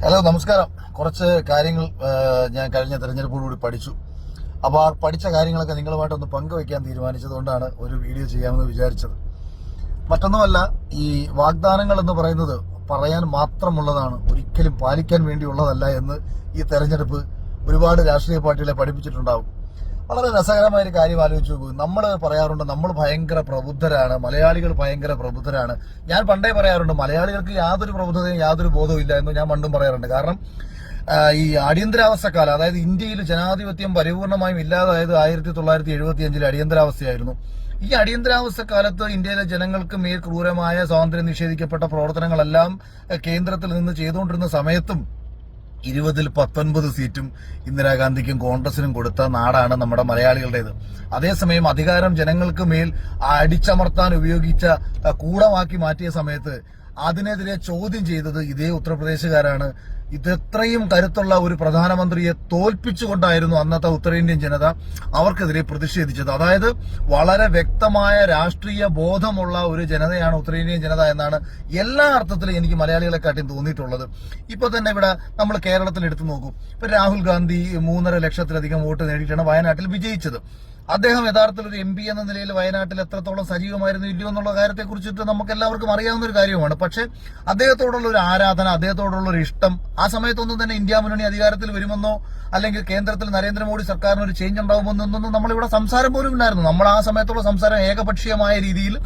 Hello നമസ്കാരം. കുറച്ച് കാര്യങ്ങൾ ഞാൻ കഴിഞ്ഞ തെരഞ്ഞെടുപ്പോടുകൂടി പഠിച്ചു. അപ്പോൾ ആ പഠിച്ച കാര്യങ്ങളൊക്കെ നിങ്ങളുമായിട്ടൊന്ന് പങ്കുവയ്ക്കാൻ തീരുമാനിച്ചതുകൊണ്ടാണ് ഒരു വീഡിയോ ചെയ്യാമെന്ന് വിചാരിച്ചത്. മറ്റൊന്നുമല്ല ഈ വാഗ്ദാനങ്ങൾ എന്ന് പറയുന്നത് പറയാൻ മാത്രമുള്ളതാണ് ഒരിക്കലും പാലിക്കാൻ വേണ്ടിയുള്ളതല്ല എന്ന് ഈ തെരഞ്ഞെടുപ്പ് ഒരുപാട് രാഷ്ട്രീയ പാർട്ടികളെ പഠിപ്പിച്ചിട്ടുണ്ടാവും. വളരെ രസകരമായ ഒരു കാര്യം ആലോചിച്ച് നോക്കൂ. നമ്മൾ പറയാറുണ്ട് നമ്മൾ ഭയങ്കര പ്രബുദ്ധരാണ്. മലയാളികൾ ഭയങ്കര പ്രബുദ്ധരാണ്. ഞാൻ പണ്ടേ പറയാറുണ്ട് മലയാളികൾക്ക് യാതൊരു പ്രബുദ്ധതയും യാതൊരു ബോധവും ഇല്ല എന്ന് ഞാൻ പണ്ടും പറയാറുണ്ട്. കാരണം ഈ അടിയന്തരാവസ്ഥ കാലം അതായത് ഇന്ത്യയിൽ ജനാധിപത്യം പരിപൂർണമായും ഇല്ലാതായത് ആയിരത്തി തൊള്ളായിരത്തി എഴുപത്തി അഞ്ചിലെ അടിയന്തരാവസ്ഥയായിരുന്നു. ഈ അടിയന്തരാവസ്ഥ കാലത്ത് ഇന്ത്യയിലെ ജനങ്ങൾക്ക് മേൽ ക്രൂരമായ സ്വാതന്ത്ര്യം നിഷേധിക്കപ്പെട്ട പ്രവർത്തനങ്ങളെല്ലാം കേന്ദ്രത്തിൽ നിന്ന് ചെയ്തുകൊണ്ടിരുന്ന സമയത്തും ഇരുപതിൽ പത്തൊൻപത് സീറ്റും ഇന്ദിരാഗാന്ധിക്കും കോൺഗ്രസിനും കൊടുത്ത നാടാണ് നമ്മുടെ മലയാളികളുടേത്. അതേസമയം അധികാരം ജനങ്ങൾക്ക് മേൽ അടിച്ചമർത്താൻ ഉപയോഗിച്ച കൂടമാക്കി മാറ്റിയ സമയത്ത് അതിനെതിരെ ചോദ്യം ചെയ്തത് ഇതേ ഉത്തർപ്രദേശുകാരാണ്. ഇതെത്രയും കരുത്തുള്ള ഒരു പ്രധാനമന്ത്രിയെ തോൽപ്പിച്ചുകൊണ്ടായിരുന്നു അന്നത്തെ ഉത്തരേന്ത്യൻ ജനത അവർക്കെതിരെ പ്രതിഷേധിച്ചത്. അതായത് വളരെ വ്യക്തമായ രാഷ്ട്രീയ ബോധമുള്ള ഒരു ജനതയാണ് ഉത്തരേന്ത്യൻ ജനത എന്നാണ് എല്ലാ അർത്ഥത്തിലും എനിക്ക് മലയാളികളെ കാട്ടിയും തോന്നിയിട്ടുള്ളത്. ഇപ്പൊ തന്നെ ഇവിടെ നമ്മൾ കേരളത്തിൽ എടുത്തു നോക്കും. ഇപ്പൊ രാഹുൽ ഗാന്ധി മൂന്നര ലക്ഷത്തിലധികം വോട്ട് നേടിയിട്ടാണ് വയനാട്ടിൽ വിജയിച്ചത്. അദ്ദേഹം യഥാർത്ഥത്തിൽ ഒരു എം പി എന്ന നിലയിൽ വയനാട്ടിൽ എത്രത്തോളം സജീവമായിരുന്നു ഇല്ലയോ എന്നുള്ള കാര്യത്തെ കുറിച്ചിട്ട് നമുക്ക് എല്ലാവർക്കും അറിയാവുന്ന ഒരു കാര്യമാണ് പക്ഷെ അദ്ദേഹത്തോടുള്ള ഒരു ആരാധന അദ്ദേഹത്തോടുള്ള ഒരു ഇഷ്ടം ആ സമയത്തൊന്നും തന്നെ ഇന്ത്യ മുന്നണി അധികാരത്തിൽ വരുമെന്നോ അല്ലെങ്കിൽ കേന്ദ്രത്തിൽ നരേന്ദ്രമോദി സർക്കാരിന് ഒരു ചേഞ്ച് ഉണ്ടാകുമെന്നൊന്നും നമ്മളിവിടെ സംസാരം പോലും ഇല്ലായിരുന്നു നമ്മൾ ആ സമയത്തുള്ള സംസാരം ഏകപക്ഷീയമായ രീതിയിൽ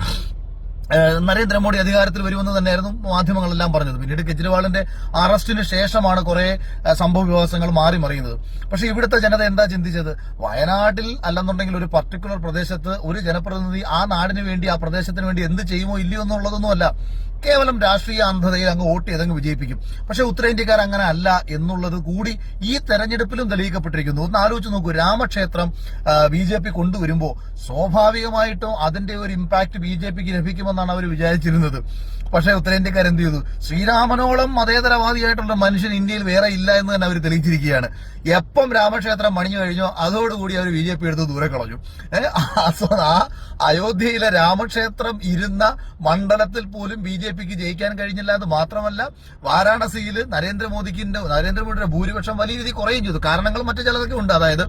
നരേന്ദ്രമോദി അധികാരത്തിൽ വരുമെന്ന് തന്നെയായിരുന്നു മാധ്യമങ്ങളെല്ലാം പറഞ്ഞത്. പിന്നീട് കെജ്രിവാളിന്റെ അറസ്റ്റിന് ശേഷമാണ് കുറെ സംഭവ വികാസങ്ങൾ മാറി മറിയുന്നത്. പക്ഷെ ഇവിടുത്തെ ജനത എന്താ ചിന്തിച്ചത്? വയനാട്ടിൽ അല്ലെന്നുണ്ടെങ്കിൽ ഒരു പർട്ടിക്കുലർ പ്രദേശത്ത് ഒരു ജനപ്രതിനിധി ആ നാടിന് വേണ്ടി ആ പ്രദേശത്തിന് വേണ്ടി എന്ത് ചെയ്യുമോ ഇല്ലയോ എന്നുള്ളതൊന്നുമല്ല. കേവലം രാഷ്ട്രീയ അന്ധതയിൽ അങ്ങ് വോട്ട് ചെയ്തങ്ങ് വിജയിപ്പിക്കും. പക്ഷെ ഉത്തരേന്ത്യക്കാർ അങ്ങനെ അല്ല എന്നുള്ളത് കൂടി ഈ തെരഞ്ഞെടുപ്പിലും തെളിയിക്കപ്പെട്ടിരിക്കുന്നു. ഒന്ന് ആലോചിച്ച് നോക്കൂ രാമക്ഷേത്രം ബി ജെ പി കൊണ്ടുവരുമ്പോൾ സ്വാഭാവികമായിട്ടും അതിന്റെ ഒരു ഇമ്പാക്ട് ബി ജെ പിക്ക് ലഭിക്കുമെന്നാണ് അവർ വിചാരിച്ചിരുന്നത്. പക്ഷെ ഉത്തരേന്ത്യക്കാർ എന്ത് ചെയ്തു? ശ്രീരാമനോളം മതേതരവാദിയായിട്ടുള്ള മനുഷ്യൻ ഇന്ത്യയിൽ വേറെ ഇല്ല എന്ന് തന്നെ അവർ തെളിയിച്ചിരിക്കുകയാണ്. എപ്പം രാമക്ഷേത്രം മണിഞ്ഞു കഴിഞ്ഞോ അതോടുകൂടി അവർ ബി ജെ പി എടുത്ത് ദൂരെ കളഞ്ഞു. ആ അയോധ്യയിലെ രാമക്ഷേത്രം ഇരുന്ന മണ്ഡലത്തിൽ പോലും ബി ജെ പിക്ക് ജയിക്കാൻ കഴിഞ്ഞില്ല എന്ന് മാത്രമല്ല വാരാണസിയിൽ നരേന്ദ്രമോദിക്ക് നരേന്ദ്രമോദിയുടെ ഭൂരിപക്ഷം വലിയ രീതിയിൽ കുറയും ചെയ്തു. കാരണങ്ങൾ മറ്റു ചിലതൊക്കെ ഉണ്ട്. അതായത്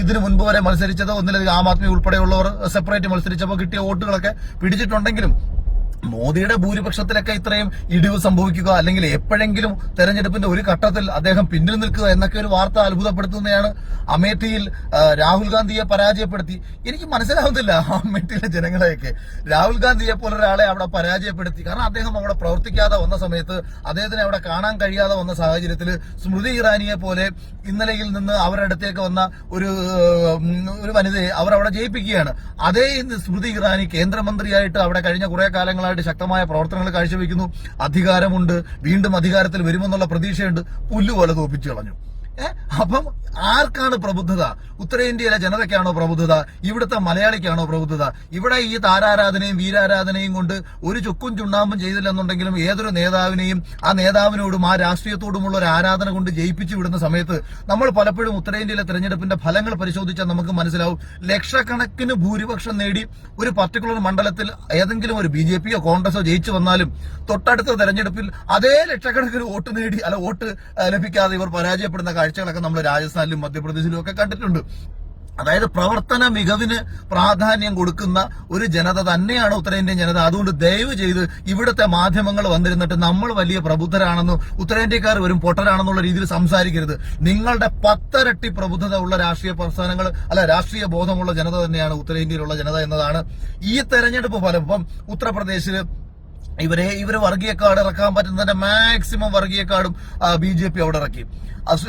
ഇതിനു മുൻപ് വരെ മത്സരിച്ചത് ഒന്നിലധികം ആം ആദ്മി ഉൾപ്പെടെയുള്ളവർ സെപ്പറേറ്റ് മത്സരിച്ചപ്പോൾ കിട്ടിയ വോട്ടുകളൊക്കെ പിടിച്ചിട്ടുണ്ടെങ്കിലും മോദിയുടെ ഭൂരിപക്ഷത്തിലൊക്കെ ഇത്രയും ഇടിവ് സംഭവിക്കുക അല്ലെങ്കിൽ എപ്പോഴെങ്കിലും തെരഞ്ഞെടുപ്പിന്റെ ഒരു ഘട്ടത്തിൽ അദ്ദേഹം പിന്നിൽ നിൽക്കുക എന്നൊക്കെ ഒരു വാർത്ത അത്ഭുതപ്പെടുത്തുന്നതാണ് അമേഠിയിൽ രാഹുൽ ഗാന്ധിയെ പരാജയപ്പെടുത്തി. എനിക്ക് മനസ്സിലാവുന്നില്ല അമേഠിയിലെ ജനങ്ങളെയൊക്കെ. രാഹുൽ ഗാന്ധിയെ പോലെ ഒരാളെ അവിടെ പരാജയപ്പെടുത്തി. കാരണം അദ്ദേഹം അവിടെ പ്രവർത്തിക്കാതെ വന്ന സമയത്ത് അദ്ദേഹത്തിന് അവിടെ കാണാൻ കഴിയാതെ വന്ന സാഹചര്യത്തിൽ സ്മൃതി ഇറാനിയെ പോലെ ഇന്നലെയിൽ നിന്ന് അവരുടെ അടുത്തേക്ക് വന്ന ഒരു ഒരു വനിതയെ അവർ അവിടെ ജയിപ്പിക്കുകയാണ്. അതേ സ്മൃതി ഇറാനി കേന്ദ്രമന്ത്രിയായിട്ട് അവിടെ കഴിഞ്ഞ കുറെ കാലങ്ങളായിട്ട് ശക്തമായ പ്രവർത്തനങ്ങൾ കാഴ്ചവെക്കുന്നു. അധികാരമുണ്ട്. വീണ്ടും അധികാരത്തിൽ വരുമെന്നുള്ള പ്രതീക്ഷയുണ്ട്. പുല്ലുപോലെ തോപ്പിച്ചു കളഞ്ഞു? അപ്പം ആർക്കാണ് പ്രബുദ്ധത? ഉത്തരേന്ത്യയിലെ ജനതയ്ക്കാണോ പ്രബുദ്ധത? ഇവിടുത്തെ മലയാളിക്കാണോ പ്രബുദ്ധത? ഇവിടെ ഈ താരാരാധനയും വീരാരാധനയും കൊണ്ട് ഒരു ചുക്കും ചുണ്ണാമ്പും ചെയ്തില്ലെന്നുണ്ടെങ്കിലും ഏതൊരു നേതാവിനെയും ആ നേതാവിനോടും ആ രാഷ്ട്രീയത്തോടുമുള്ള ഒരു ആരാധന കൊണ്ട് ജയിപ്പിച്ചു വിടുന്ന സമയത്ത് നമ്മൾ പലപ്പോഴും ഉത്തരേന്ത്യയിലെ തെരഞ്ഞെടുപ്പിന്റെ ഫലങ്ങൾ പരിശോധിച്ചാൽ നമുക്ക് മനസ്സിലാവും. ലക്ഷക്കണക്കിന് ഭൂരിപക്ഷം നേടി ഒരു പർട്ടിക്കുലർ മണ്ഡലത്തിൽ ഏതെങ്കിലും ഒരു ബി ജെ പിയോ കോൺഗ്രസോ ജയിച്ചു വന്നാലും തൊട്ടടുത്ത തെരഞ്ഞെടുപ്പിൽ അതേ ലക്ഷക്കണക്കിന് വോട്ട് നേടി അല്ല വോട്ട് ലഭിക്കാതെ ഇവർ പരാജയപ്പെടുന്ന കാഴ്ചകളൊക്കെ നമ്മൾ രാജസ്ഥാനിലും മധ്യപ്രദേശിലും ഒക്കെ കണ്ടിട്ടുണ്ട്. അതായത് പ്രവർത്തന മികവിന് പ്രാധാന്യം കൊടുക്കുന്ന ഒരു ജനത തന്നെയാണ് ഉത്തരേന്ത്യൻ ജനത. അതുകൊണ്ട് ദയവ് ചെയ്ത് ഇവിടുത്തെ മാധ്യമങ്ങൾ വന്നിരുന്നിട്ട് നമ്മൾ വലിയ പ്രബുദ്ധരാണെന്നും ഉത്തരേന്ത്യക്കാർ വരും പൊട്ടരാണെന്നുള്ള രീതിയിൽ സംസാരിക്കരുത്. നിങ്ങളുടെ പത്തരട്ടി പ്രബുദ്ധത ഉള്ള രാഷ്ട്രീയ പ്രസ്ഥാനങ്ങൾ അല്ല രാഷ്ട്രീയ ബോധമുള്ള ജനത തന്നെയാണ് ഉത്തരേന്ത്യയിലുള്ള ജനത എന്നതാണ് ഈ തെരഞ്ഞെടുപ്പ് ഫലം. ഇപ്പം ഉത്തർപ്രദേശിൽ ഇവരെ ഇവർ വർഗീയ കാർഡ് ഇറക്കാൻ പറ്റുന്നതിന്റെ മാക്സിമം വർഗീയ കാർഡും ബി ജെ പി അവിടെ ഇറക്കി.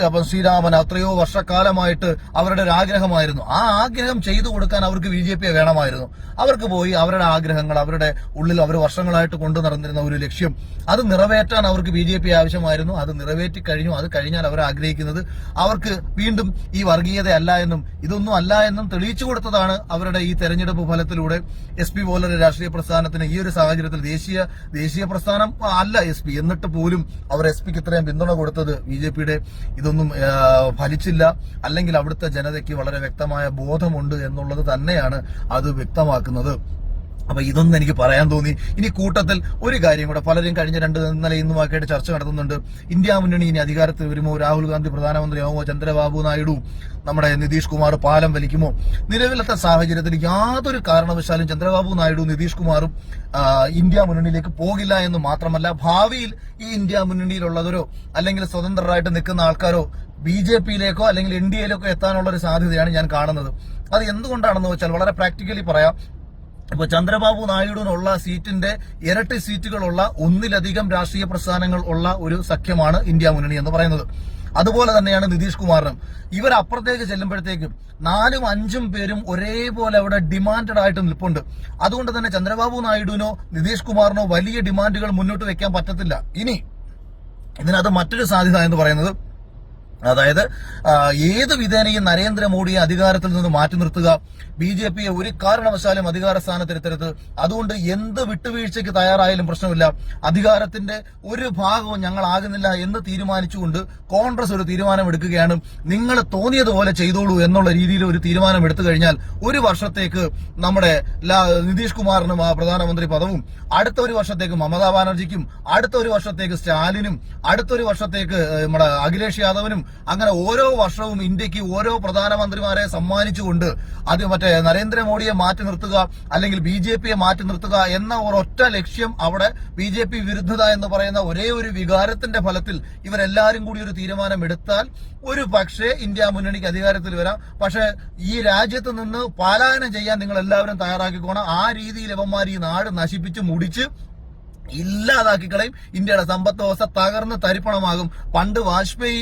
അപ്പം ശ്രീരാമൻ അത്രയോ വർഷക്കാലമായിട്ട് അവരുടെ ഒരു ആഗ്രഹമായിരുന്നു. ആ ആഗ്രഹം ചെയ്തു കൊടുക്കാൻ അവർക്ക് ബി ജെ വേണമായിരുന്നു. അവർക്ക് പോയി അവരുടെ ആഗ്രഹങ്ങൾ അവരുടെ ഉള്ളിൽ അവർ വർഷങ്ങളായിട്ട് കൊണ്ടു നടന്നിരുന്ന ഒരു ലക്ഷ്യം അത് നിറവേറ്റാൻ അവർക്ക് ബി ജെ പി ആവശ്യമായിരുന്നു. അത് നിറവേറ്റി കഴിഞ്ഞു. അത് കഴിഞ്ഞാൽ അവർ ആഗ്രഹിക്കുന്നത് അവർക്ക് വീണ്ടും ഈ വർഗീയത അല്ല എന്നും ഇതൊന്നും അല്ല എന്നും തെളിയിച്ചു കൊടുത്തതാണ് അവരുടെ ഈ തെരഞ്ഞെടുപ്പ് ഫലത്തിലൂടെ. എസ് പി പോലൊരു രാഷ്ട്രീയ പ്രസ്ഥാനത്തിന് ഈ ഒരു സാഹചര്യത്തിൽ ദേശീയ ദേശീയ പ്രസ്ഥാനം അല്ല എസ് പി. എന്നിട്ട് പോലും അവർ എസ് പിക്ക് ഇത്രയും പിന്തുണ കൊടുത്തത് ബി ജെ പിയുടെ ഇതൊന്നും ഫലിച്ചില്ല. അല്ലെങ്കിൽ അവിടുത്തെ ജനതയ്ക്ക് വളരെ വ്യക്തമായ ബോധമുണ്ട് എന്നുള്ളത് തന്നെയാണ് അത് വ്യക്തമാക്കുന്നത്. അപ്പൊ ഇതൊന്നും എനിക്ക് പറയാൻ തോന്നി. ഇനി കൂട്ടത്തിൽ ഒരു കാര്യം കൂടെ പലരും കഴിഞ്ഞ രണ്ട് ഇന്നലെ ഇന്നുമാക്കിയിട്ട് ചർച്ച നടത്തുന്നുണ്ട്. ഇന്ത്യ മുന്നണി ഇനി അധികാരത്തിൽ വരുമോ? രാഹുൽ ഗാന്ധി പ്രധാനമന്ത്രിയാവുമോ ചന്ദ്രബാബു നായിഡു നമ്മുടെ നിതീഷ് കുമാർ പാലം വലിക്കുമോ? നിലവിലത്തെ സാഹചര്യത്തിൽ യാതൊരു കാരണവശാലും ചന്ദ്രബാബു നായിഡു നിതീഷ് കുമാറും ഇന്ത്യ മുന്നണിയിലേക്ക് പോകില്ല എന്ന് മാത്രമല്ല ഭാവിയിൽ ഈ ഇന്ത്യ മുന്നണിയിലുള്ളവരോ അല്ലെങ്കിൽ സ്വതന്ത്രരായിട്ട് നിൽക്കുന്ന ആൾക്കാരോ ബി ജെ പിയിലേക്കോ അല്ലെങ്കിൽ എൻ ഡി എയിലേക്കോ എത്താനുള്ള ഒരു സാധ്യതയാണ് ഞാൻ കാണുന്നത്. അത് എന്തുകൊണ്ടാണെന്ന് വെച്ചാൽ വളരെ പ്രാക്ടിക്കലി പറയാം. ഇപ്പൊ ചന്ദ്രബാബു നായിഡുവിനുള്ള സീറ്റിന്റെ ഇരട്ടി സീറ്റുകളുള്ള ഒന്നിലധികം രാഷ്ട്രീയ പ്രസ്ഥാനങ്ങൾ ഉള്ള ഒരു സഖ്യമാണ് ഇന്ത്യ മുന്നണി എന്ന് പറയുന്നത്. അതുപോലെ തന്നെയാണ് നിതീഷ് കുമാറിനും. ഇവർ അപ്പുറത്തേക്ക് ചെല്ലുമ്പോഴത്തേക്കും നാലും അഞ്ചും പേരും ഒരേപോലെ അവിടെ ഡിമാൻഡഡ് ആയിട്ട് നിൽപ്പുണ്ട്. അതുകൊണ്ട് തന്നെ ചന്ദ്രബാബു നായിഡുവിനോ നിതീഷ് കുമാറിനോ വലിയ ഡിമാൻഡുകൾ മുന്നോട്ട് വെക്കാൻ പറ്റത്തില്ല. ഇനി ഇതിനകത്ത് മറ്റൊരു സാധ്യത എന്ന് പറയുന്നത് അതായത് ഏത് വിധേനയും നരേന്ദ്രമോദിയെ അധികാരത്തിൽ നിന്ന് മാറ്റി നിർത്തുക. ബി ജെ പിയെ ഒരു കാരണവശാലും അധികാര സ്ഥാനത്തിരുത്തരുത് അതുകൊണ്ട് എന്ത് വിട്ടുവീഴ്ചയ്ക്ക് തയ്യാറായാലും പ്രശ്നമില്ല. അധികാരത്തിന്റെ ഒരു ഭാഗവും ഞങ്ങൾ ആകുന്നില്ല എന്ന് തീരുമാനിച്ചുകൊണ്ട് കോൺഗ്രസ് ഒരു തീരുമാനമെടുക്കുകയാണ്. നിങ്ങൾ തോന്നിയതുപോലെ ചെയ്തോളൂ എന്നുള്ള രീതിയിൽ ഒരു തീരുമാനം എടുത്തു കഴിഞ്ഞാൽ ഒരു വർഷത്തേക്ക് നമ്മുടെ നിതീഷ് കുമാറിനും ആ പ്രധാനമന്ത്രി പദവും അടുത്ത ഒരു വർഷത്തേക്ക് മമതാ ബാനർജിക്കും അടുത്ത ഒരു വർഷത്തേക്ക് സ്റ്റാലിനും അടുത്തൊരു വർഷത്തേക്ക് നമ്മുടെ അഖിലേഷ് യാദവിനും അങ്ങനെ ഓരോ വർഷവും ഇന്ത്യയ്ക്ക് ഓരോ പ്രധാനമന്ത്രിമാരെ സമ്മാനിച്ചുകൊണ്ട് അത് മറ്റേ നരേന്ദ്രമോദിയെ മാറ്റി നിർത്തുക അല്ലെങ്കിൽ ബി ജെ പിയെ മാറ്റി നിർത്തുക എന്ന ഒരൊറ്റ ലക്ഷ്യം അവിടെ ബി ജെ പി വിരുദ്ധത എന്ന് പറയുന്ന ഒരേ ഒരു വികാരത്തിന്റെ ഫലത്തിൽ ഇവരെല്ലാരും കൂടി ഒരു തീരുമാനം എടുത്താൽ ഒരു പക്ഷേ ഇന്ത്യ മുന്നണിക്ക് അധികാരത്തിൽ വരാം. പക്ഷേ ഈ രാജ്യത്ത് നിന്ന് പാലായനം ചെയ്യാൻ നിങ്ങൾ എല്ലാവരും തയ്യാറാക്കിക്കോണം. ആ രീതിയിൽ ഇവന്മാർ ഈ നാട് നശിപ്പിച്ച് മുടിച്ച് ഇല്ലാതാക്കി കളയും. ഇന്ത്യയുടെ സമ്പത്ത് വ്യവസ്ഥ തകർന്ന് തരിപ്പണമാകും. പണ്ട് വാജ്പേയി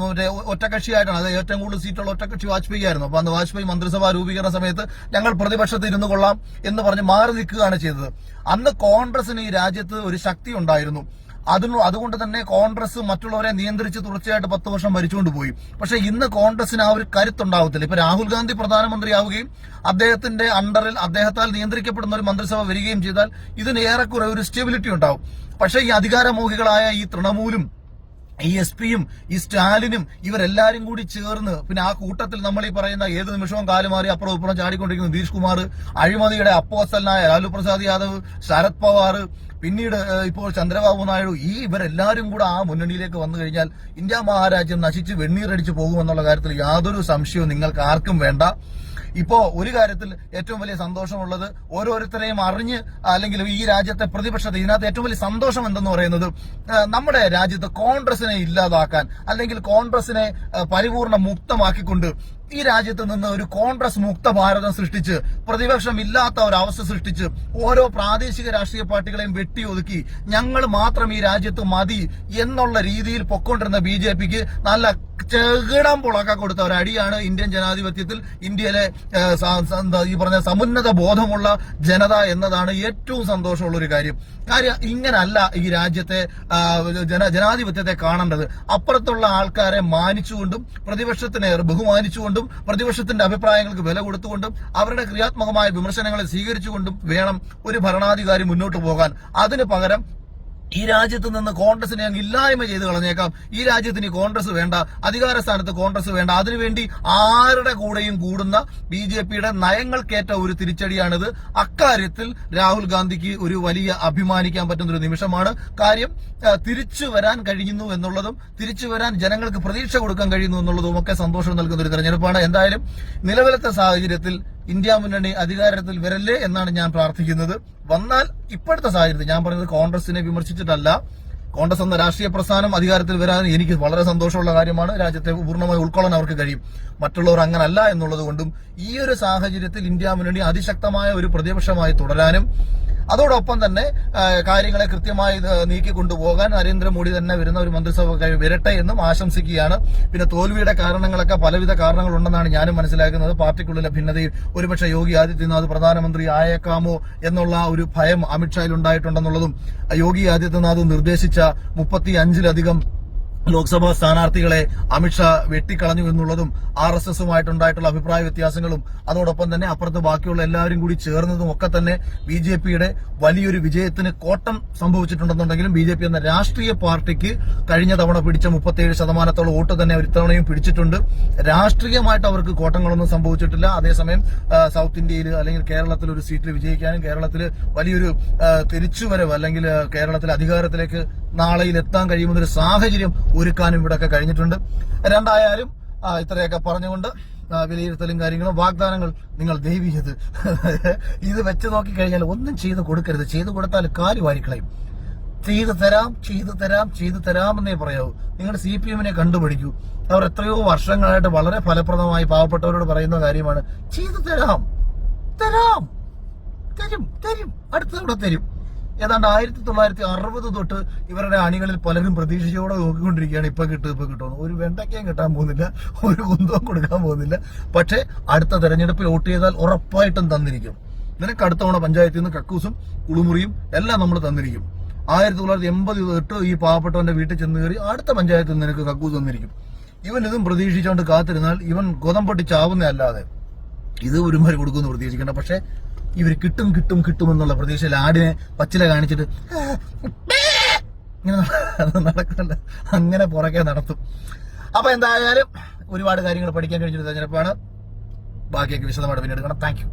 മറ്റേ ഒറ്റക്കക്ഷിയായിട്ടാണ് അത് ഏറ്റവും കൂടുതൽ സീറ്റുള്ള ഒറ്റകക്ഷി വാജ്പേയി ആയിരുന്നു. അപ്പൊ അന്ന് വാജ്പേയി മന്ത്രിസഭ രൂപീകരണ സമയത്ത് ഞങ്ങൾ പ്രതിപക്ഷത്ത് ഇരുന്നു കൊള്ളാം എന്ന് പറഞ്ഞ് മാറി നിൽക്കുകയാണ് ചെയ്തത്. അന്ന് കോൺഗ്രസിന് ഈ രാജ്യത്ത് ഒരു ശക്തി ഉണ്ടായിരുന്നു. അതിന് അതുകൊണ്ട് തന്നെ കോൺഗ്രസ് മറ്റുള്ളവരെ നിയന്ത്രിച്ച് തുടർച്ചയായിട്ട് പത്ത് വർഷം ഭരിച്ചുകൊണ്ട് പോയി. പക്ഷെ ഇന്ന് കോൺഗ്രസിന് ആ ഒരു കരുത്തുണ്ടാവത്തില്ല. ഇപ്പൊ രാഹുൽ ഗാന്ധി പ്രധാനമന്ത്രിയാവുകയും അദ്ദേഹത്തിന്റെ അണ്ടറിൽ അദ്ദേഹത്താൽ നിയന്ത്രിക്കപ്പെടുന്ന ഒരു മന്ത്രിസഭ വരികയും ചെയ്താൽ ഇതിന് ഏറെക്കുറെ ഒരു സ്റ്റെബിലിറ്റി ഉണ്ടാവും. പക്ഷേ ഈ അധികാരമോഹികളായ ഈ തൃണമൂലും ഈ എസ് പിയും ഈ സ്റ്റാലിനും ഇവരെല്ലാരും കൂടി ചേർന്ന് പിന്നെ ആ കൂട്ടത്തിൽ നമ്മൾ ഈ പറയുന്ന ഏത് നിമിഷവും കാലുമാറി അപ്പുറം ഇപ്പുറം ചാടിക്കൊണ്ടിരിക്കുന്ന നിതീഷ് കുമാർ അഴിമതിയുടെ അപ്പോസ്റ്റലായ ലാലു പ്രസാദ് യാദവ് ശരത് പവാർ പിന്നീട് ഇപ്പോൾ ചന്ദ്രബാബു നായിഡു ഈ ഇവരെല്ലാരും കൂടെ ആ മുന്നണിയിലേക്ക് വന്നു കഴിഞ്ഞാൽ ഇന്ത്യ മഹാരാജ്യം നശിച്ച് വെണ്ണീറടിച്ച് പോകുമെന്നുള്ള കാര്യത്തിൽ യാതൊരു സംശയവും നിങ്ങൾക്ക് ആർക്കും വേണ്ട. ഇപ്പോ ഒരു കാര്യത്തിൽ ഏറ്റവും വലിയ സന്തോഷമുള്ളത് ഓരോരുത്തരെയും അറിഞ്ഞ് അല്ലെങ്കിൽ ഈ രാജ്യത്തെ പ്രതിപക്ഷത്തെ ഇതിനകത്ത് ഏറ്റവും വലിയ സന്തോഷം എന്തെന്ന് പറയുന്നത് നമ്മുടെ രാജ്യത്ത് കോൺഗ്രസിനെ ഇല്ലാതാക്കാൻ അല്ലെങ്കിൽ കോൺഗ്രസിനെ പരിപൂർണ മുക്തമാക്കിക്കൊണ്ട് ഈ രാജ്യത്ത് നിന്ന് ഒരു കോൺഗ്രസ് മുക്ത ഭാരതം സൃഷ്ടിച്ച് പ്രതിപക്ഷം ഇല്ലാത്ത ഒരു അവസ്ഥ സൃഷ്ടിച്ച് ഓരോ പ്രാദേശിക രാഷ്ട്രീയ പാർട്ടികളെയും വെട്ടി ഒതുക്കി ഞങ്ങൾ മാത്രം ഈ രാജ്യത്ത് മതി എന്നുള്ള രീതിയിൽ പൊക്കൊണ്ടിരുന്ന ബി ജെ പിക്ക് നല്ല ചെകിടം പുളക്ക കൊടുത്ത ഒരു അടിയാണ് ഇന്ത്യൻ ജനാധിപത്യത്തിൽ ഇന്ത്യയിലെ ഈ പറഞ്ഞ സമുന്നത ബോധമുള്ള ജനത എന്നതാണ് ഏറ്റവും സന്തോഷമുള്ള ഒരു കാര്യം. കാര്യം ഇങ്ങനല്ല ഈ രാജ്യത്തെ ജന ജനാധിപത്യത്തെ കാണേണ്ടത്. അപ്പുറത്തുള്ള ആൾക്കാരെ മാനിച്ചുകൊണ്ടും പ്രതിപക്ഷത്തിനെ ബഹുമാനിച്ചുകൊണ്ടും പ്രതിപക്ഷത്തിന്റെ അഭിപ്രായങ്ങൾക്ക് വില കൊടുത്തുകൊണ്ടും അവരുടെ ക്രിയാത്മകമായ വിമർശനങ്ങളെ സ്വീകരിച്ചുകൊണ്ടും വേണം ഒരു ഭരണാധികാരി മുന്നോട്ട് പോകാൻ. അതിന് പകരം ഈ രാജ്യത്ത് നിന്ന് കോൺഗ്രസിനെ ഞാൻ ഇല്ലായ്മ ചെയ്ത് കളഞ്ഞേക്കാം. ഈ രാജ്യത്തിന് കോൺഗ്രസ് വേണ്ട അധികാര സ്ഥാനത്ത് കോൺഗ്രസ് വേണ്ട. അതിനുവേണ്ടി ആരുടെ കൂടെയും കൂടുന്ന ബി ജെ പിയുടെ നയങ്ങൾക്കേറ്റ ഒരു തിരിച്ചടിയാണിത്. അക്കാര്യത്തിൽ രാഹുൽ ഗാന്ധിക്ക് ഒരു വലിയ അഭിമാനിക്കാൻ പറ്റുന്ന ഒരു നിമിഷമാണ്. കാര്യം തിരിച്ചു വരാൻ കഴിയുന്നു എന്നുള്ളതും തിരിച്ചു വരാൻ ജനങ്ങൾക്ക് പ്രതീക്ഷ കൊടുക്കാൻ കഴിയുന്നു എന്നുള്ളതും ഒക്കെ സന്തോഷം നൽകുന്ന ഒരു തെരഞ്ഞെടുപ്പാണ്. എന്തായാലും നിലവിലത്തെ സാഹചര്യത്തിൽ ഇന്ത്യ മുന്നണി അധികാരത്തിൽ വരല്ലേ എന്നാണ് ഞാൻ പ്രാർത്ഥിക്കുന്നത്. വന്നാൽ ഇപ്പോഴത്തെ സാഹചര്യത്തിൽ ഞാൻ പറഞ്ഞത് കോൺഗ്രസിനെ വിമർശിച്ചിട്ടല്ല. കോൺഗ്രസ് എന്ന രാഷ്ട്രീയ പ്രസ്ഥാനം അധികാരത്തിൽ വരാൻ എനിക്ക് വളരെ സന്തോഷമുള്ള കാര്യമാണ്. രാജ്യത്തെ പൂർണമായി ഉൾക്കൊള്ളാൻ അവർക്ക് കഴിയും. മറ്റുള്ളവർ അങ്ങനല്ല എന്നുള്ളത് കൊണ്ടും ഈ ഒരു സാഹചര്യത്തിൽ ഇന്ത്യ മുന്നണി അതിശക്തമായ ഒരു പ്രതിപക്ഷമായി തുടരാനും അതോടൊപ്പം തന്നെ കാര്യങ്ങളെ കൃത്യമായി നീക്കി നീക്കിക്കൊണ്ടുപോകാൻ നരേന്ദ്രമോദി തന്നെ വരുന്ന ഒരു മന്ത്രിസഭ വരട്ടെ എന്നും ആശംസിക്കുകയാണ്. പിന്നെ തോൽവിയുടെ കാരണങ്ങളൊക്കെ പലവിധ കാരണങ്ങളുണ്ടെന്നാണ് ഞാനും മനസ്സിലാക്കുന്നത്. പാർട്ടിക്കുള്ളിലെ ഭിന്നതയിൽ ഒരുപക്ഷെ യോഗി ആദിത്യനാഥ് പ്രധാനമന്ത്രി ആയേക്കാമോ എന്നുള്ള ഒരു ഭയം അമിത്ഷായിൽ ഉണ്ടായിട്ടുണ്ടെന്നുള്ളതും യോഗി ആദിത്യനാഥ് നിർദ്ദേശിച്ച മുപ്പത്തി അഞ്ചിലധികം ലോക്സഭാ സ്ഥാനാർത്ഥികളെ അമിത്ഷാ വെട്ടിക്കളഞ്ഞു എന്നുള്ളതും ആർ എസ് എസുമായിട്ടുണ്ടായിട്ടുള്ള അഭിപ്രായ വ്യത്യാസങ്ങളും അതോടൊപ്പം തന്നെ അപ്പുറത്ത് ബാക്കിയുള്ള എല്ലാവരും കൂടി ചേർന്നതും ഒക്കെ തന്നെ ബി ജെ പിയുടെ വലിയൊരു വിജയത്തിന് കോട്ടം സംഭവിച്ചിട്ടുണ്ടെന്നുണ്ടെങ്കിലും ബി ജെ പി എന്ന രാഷ്ട്രീയ പാർട്ടിക്ക് കഴിഞ്ഞ തവണ പിടിച്ച മുപ്പത്തിയേഴ് ശതമാനത്തോളം വോട്ട് തന്നെ അവർ ഇത്തവണയും പിടിച്ചിട്ടുണ്ട്. രാഷ്ട്രീയമായിട്ട് അവർക്ക് കോട്ടങ്ങളൊന്നും സംഭവിച്ചിട്ടില്ല. അതേസമയം സൗത്ത് ഇന്ത്യയിൽ അല്ലെങ്കിൽ കേരളത്തിൽ ഒരു സീറ്റിൽ വിജയിക്കാനും കേരളത്തിൽ വലിയൊരു തിരിച്ചുവരവ് അല്ലെങ്കിൽ കേരളത്തിൽ അധികാരത്തിലേക്ക് നാളെയിൽ എത്താൻ കഴിയുമെന്നൊരു സാഹചര്യം ഒരുക്കാനും ഇവിടെയൊക്കെ കഴിഞ്ഞിട്ടുണ്ട്. രണ്ടായാലും ഇത്രയൊക്കെ പറഞ്ഞുകൊണ്ട് വിലയിരുത്തലും കാര്യങ്ങളും വാഗ്ദാനങ്ങൾ നിങ്ങൾ ദൈവി ഇത് വെച്ച് നോക്കി കഴിഞ്ഞാൽ ഒന്നും ചെയ്ത് കൊടുക്കരുത്. ചെയ്തു കൊടുത്താൽ കാൽ വാരിക്കളയും. ചെയ്തു തരാം ചെയ്തു തരാം ചെയ്തു തരാമെന്നേ പറയാവൂ. നിങ്ങൾ സി പി എമ്മിനെ കണ്ടുപിടിക്കൂ. അവർ എത്രയോ വർഷങ്ങളായിട്ട് വളരെ ഫലപ്രദമായി പാവപ്പെട്ടവരോട് പറയുന്ന കാര്യമാണ്. ചെയ്തു തരാം. തരാം. തരും തരും. അടുത്തവിടെ തരും. ഏതാണ്ട് ആയിരത്തി തൊള്ളായിരത്തി അറുപത് തൊട്ട് ഇവരുടെ അണികളിൽ പലരും പ്രതീക്ഷയോടെ നോക്കിക്കൊണ്ടിരിക്കുകയാണ് ഇപ്പൊ കിട്ടും ഇപ്പൊ കിട്ടുമെന്ന് ഒരു വെണ്ടയ്ക്കയും കിട്ടാൻ പോകുന്നില്ല ഒരു കുന്തവും കൊടുക്കാൻ പോകുന്നില്ല. പക്ഷേ അടുത്ത തെരഞ്ഞെടുപ്പിൽ വോട്ട് ചെയ്താൽ ഉറപ്പായിട്ടും തന്നിരിക്കും. നിനക്ക് അടുത്ത തവണ പഞ്ചായത്തിൽ നിന്ന് കക്കൂസും കുളിമുറിയും എല്ലാം നമ്മൾ തന്നിരിക്കും. ആയിരത്തി തൊള്ളായിരത്തി എൺപത് തൊട്ട് ഈ പാവപ്പെട്ടവന്റെ വീട്ടിൽ ചെന്ന് കയറി അടുത്ത പഞ്ചായത്തിൽ നിനക്ക് കക്കൂസ് തന്നിരിക്കും. ഇവൻ ഇതും പ്രതീക്ഷിച്ചുകൊണ്ട് കാത്തിരുന്നാൽ ഇവൻ ഗോതം പൊട്ടി ചാവുന്നേ അല്ലാതെ ഇത് ഒരുമാതിരി കൊടുക്കുമെന്ന് പ്രതീക്ഷിക്കേണ്ട. പക്ഷെ ഇവർ കിട്ടും കിട്ടും കിട്ടും എന്നുള്ള പ്രതീക്ഷയിൽ ആടിനെ പച്ചില കാണിച്ചിട്ട് ഇങ്ങനെ നടക്കണ്ട. അങ്ങനെ പുറകെ നടത്തും. അപ്പൊ എന്തായാലും ഒരുപാട് കാര്യങ്ങൾ പഠിക്കാൻ കഴിഞ്ഞൊരു തെരഞ്ഞെടുപ്പാണ് ബാക്കിയൊക്കെ വിശദമായിട്ട് പിന്നെടുക്കണം കാണാം താങ്ക് യു